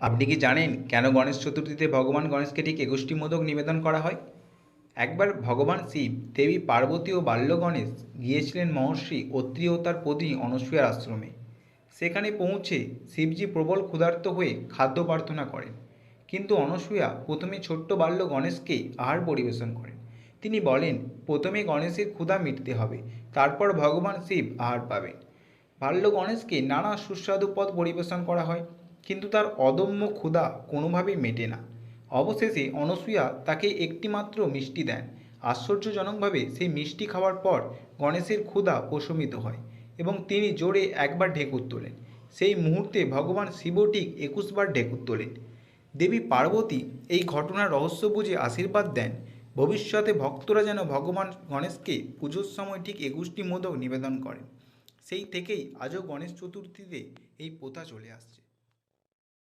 আপনি কি জানেন কেন গণেশ চতুর্থীতে ভগবান গণেশকে ঠিক একুশটি মোদক নিবেদন করা হয়? একবার ভগবান শিব, দেবী পার্বতী ও বাল্য গণেশ গিয়েছিলেন মহর্ষি অত্রি ও তার পত্নী অনসূয়ার আশ্রমে। সেখানে পৌঁছে শিবজি প্রবল ক্ষুধার্ত হয়ে খাদ্য প্রার্থনা করেন। কিন্তু অনসূয়া প্রথমে ছোট্ট বাল্য গণেশকে আহার পরিবেশন করেন। তিনি বলেন, প্রথমে গণেশের ক্ষুধা মিটতে হবে, তারপর ভগবান শিব আহার পাবেন। বাল্য গণেশকে নানা সুস্বাদু পদ পরিবেশন করা হয়। কিন্তু তার অদম্য ক্ষুধা কোনোভাবেই মেটে না। অবশেষে অনসূয়া তাকে একটিমাত্র মিষ্টি দেন। আশ্চর্যজনকভাবে সেই মিষ্টি খাওয়ার পর গণেশের ক্ষুধা প্রশমিত হয় এবং তিনি জোরে একবার ঢেকুর তোলেন। সেই মুহূর্তে ভগবান শিবও ঠিক একুশবার ঢেকুর তোলেন। দেবী পার্বতী এই ঘটনার রহস্য বুঝে আশীর্বাদ দেন। ভবিষ্যতে ভক্তরা যেন ভগবান গণেশকে পুজোর সময় ঠিক একুশটি মোদক নিবেদন করেন। সেই থেকেই আজও গণেশ চতুর্থীতে এই প্রথা চলে আসছে।